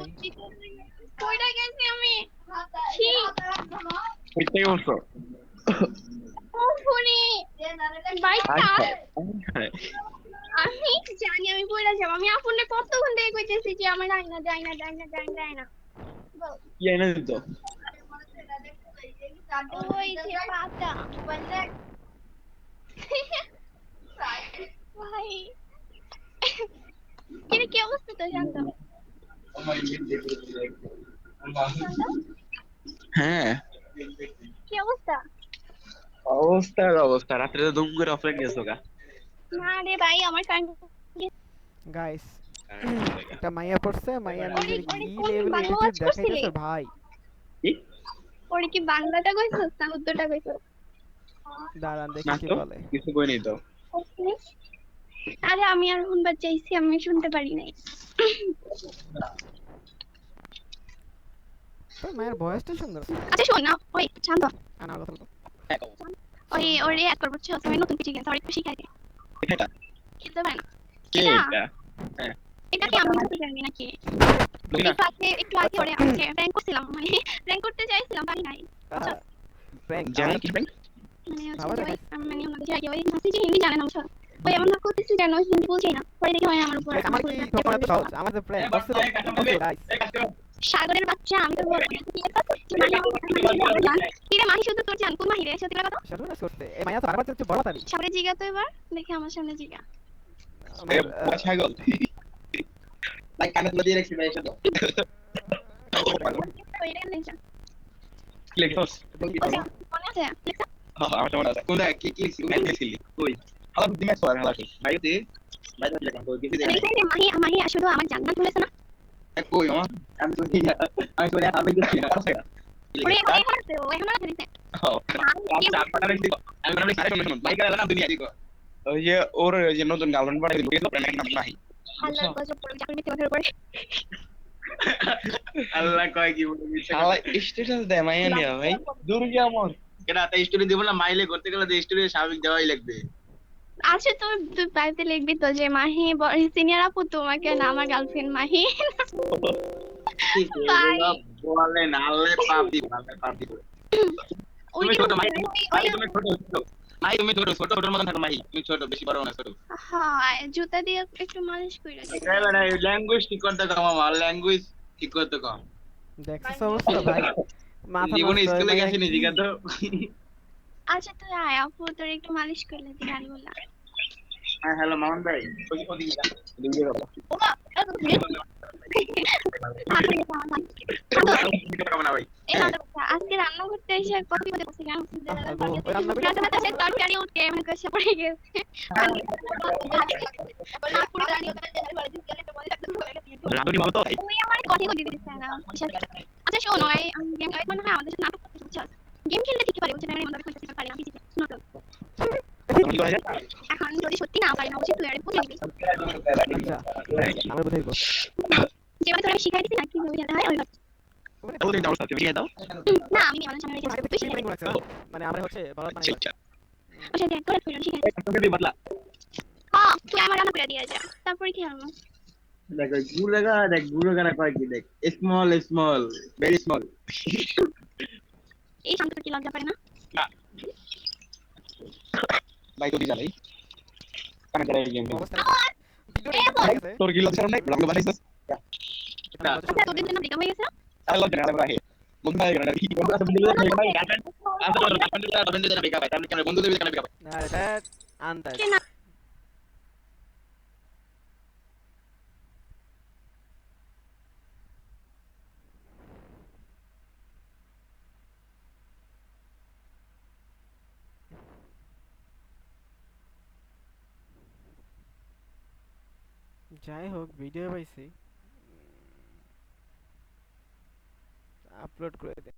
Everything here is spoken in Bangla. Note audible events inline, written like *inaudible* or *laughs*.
ভাই কইরা গেছি আমি ওইটাই বলছো আমি জানি আমি পড়ে যাব আমি আপনাকে কতক্ষণ থেকে কইতেছি যে আমার যাই না যাই না যাই না যাই না। কি এনে দিত ওই যে পাতা ভাই কিরে কি অবস্থা তো শান্ত শান্ত হ্যাঁ। কি অবস্থা? অবস্থা আর অবস্থা রাত্রে তো দুম করে অফলাইন গেছো গা। না রে ভাই আমার কারণ গাইস *coughs* একটা মাইয়া পড়ছে মাইয়া নিজের কি লেভেল এটিটিউড দেখাইতেছে ভাই। ওরে কি বাংলাটা কইছস না উর্দুটা কইছস দাঁড়ান দেখি কি বলে। কিছু কই নাই তো। আরে আমি আর শুনবার চাইছি আমি শুনতে পারি নাই। তোর মায়ের ভয়েসটা সুন্দর আচ্ছা শোন না ওই শান্ত আনা কথা বলো ওই ওরে এক করব ছিল আমি নতুন কিছু গেছে শিখাই দে এটা খেতে পারে না এটা? কি আমি জানি নাকি একটু আগে একটু আগে ওরে আমাকে প্র্যাঙ্ক করছিলাম মানে প্র্যাঙ্ক করতে চাইছিলাম পারি নাই প্র্যাঙ্ক জানি কি মানে হচ্ছে আবার যে ওই আমি মানে ওনাদের জায়গায় ওই হাসি হিন্দি জানে না বুঝছ ওই এমন ভাব করতেছি যেন হিন্দি বলছি না পরে দেখি হয় আমার উপর আমার কি তখন এত আমার তো প্র্যাঙ্ক করছে তো সাগরের বাচ্চা আমি তো বলব মানে কিরে মাহি শুধু তোর জান কোন মাহি রে সত্যি কথা না করতে এই মাইয়া তো আরেকবার হচ্ছে বড় তারি সামনে জিগা তো এবার দেখি আমার সামনে জিগা ছাগল ভাই কানে তুলে দিয়ে রাখছি ভাই মনে আছে হ্যাঁ আমার মনে আছে কোনটা কি কি লিখছি কোনটা লিখছিলি কই বুদ্ধি ম্যাচ করা হালা ভাই তুই ভাই তুই লেখা কই কিছু দেখ মাহি মাহি আসলে আমার জান্নাত বলেছে না কই আমার আমি তো আমি তো আমি তো না কথা ওরে এখন আছে ও এখন আছে দিতে ওই যে ওর ওই যে নতুন গার্লফ্রেন্ড বাড়াই দিল প্রেমের নাম নাই আল্লাহ গজব পড়ে কয় কি বলে শালা। স্ট্যাটাস দেয় মাইয়া নিয়া ভাই দুর্গা মন কেডা তাই স্টোরি দিব না মাইলে করতে গেলে স্টোরি স্বাভাবিক দেওয়াই লাগবে। আচ্ছা তো তুই বাড়িতে লিখবি তো যে মাহি সিনিয়র আপু তোমাকে না আমার গার্লফ্রেন্ড মাহি। Bye. *laughs* আল্লাহ পাপ দিব আল্লাহ পাপ দিব তুমি ছোট মাই তুমি ছোট ছোট। তুমি ছোট ছোট ছোটর মতন থাকো মাই তুমি ছোট বেশি বড় না ছোট। হ্যাঁ জুতা দিয়ে একটু মালিশ করে দে ল্যাঙ্গুয়েজ ঠিক করতে কম আমার ল্যাঙ্গুয়েজ ঠিক করতে কম। দেখছিস অবস্থা ভাই? মাথা জীবনে নষ্ট হয়ে স্কুলে গেছিনি আচ্ছা তুই আয় আপু তোর একটু মালিশ করলে দি গালগুলা হ্যাঁ হ্যালো মামুন ভাই ওদিকে যা ওদিকে যা ওমা এত ভিড় ভাই এই শান্ত কথা, আজকে রান্না করতে এসে কত বিপদে পড়ছি জানো? আহা গো, ওই রান্না করে- রাতে রাতে সে তরকারি উঠে এমন পড়ে গেছে। না, পুরো রান্না করতে যেতে পারে, যদি গেলে তো মনে রাখতে হবে। রাতুরি ভালো তো ভাই ওই আমার দিচ্ছে না। আচ্ছা শোনো, আমি মনে হয় আমাদের নাটক করতে বুঝছ? গেম খেললে ঠিকই পারে, বুঝছ? আমি মনে করতে পারি না, পিছিয়ে শোনো তো। কি এখন যদি সত্যি না পারি না, অবশ্যই তুই আরে বুঝে নিবি। আচ্ছা বুঝাইবো যেভাবে তোর আমি শিখাই দিছি না, কীভাবে খেলতে হয়, ওইভাবে। ও তুমি দাও সাথে দিয়ে দাও না, আমি সামনে। করেছে, মানে আমরা হচ্ছে বানাই আচ্ছা এক করে শিখাই হ্যাঁ, তুই আমার রান্না করে দিয়ে যা। তারপরে কি হলো? দেখ ওই গুড় দেখা দেখ গুড় গানা কয় কি দেখ স্মল স্মল ভেরি স্মল এই শান্ত কি লজ্জা পারে না? ভাই তো দিলা ভাই কানে করে গেম। তোর কি লজ্জা নাই ব্লগ বানাইছস আচ্ছা, তোদের জন্য breakup হয়ে গেছে না? আর লজ্জা না লাগে বন্ধু ভাই গেল কি বন্ধু আছে বন্ধু ভাই গার্লফ্রেন্ড আমি তো বন্ধুদের বন্ধুদের বেকার পাই আমি কেন বন্ধুদের কেন বেকার পাই না এটা আন্দাজ যাই হোক ভিডিও পাইছি। আপলোড করে দে।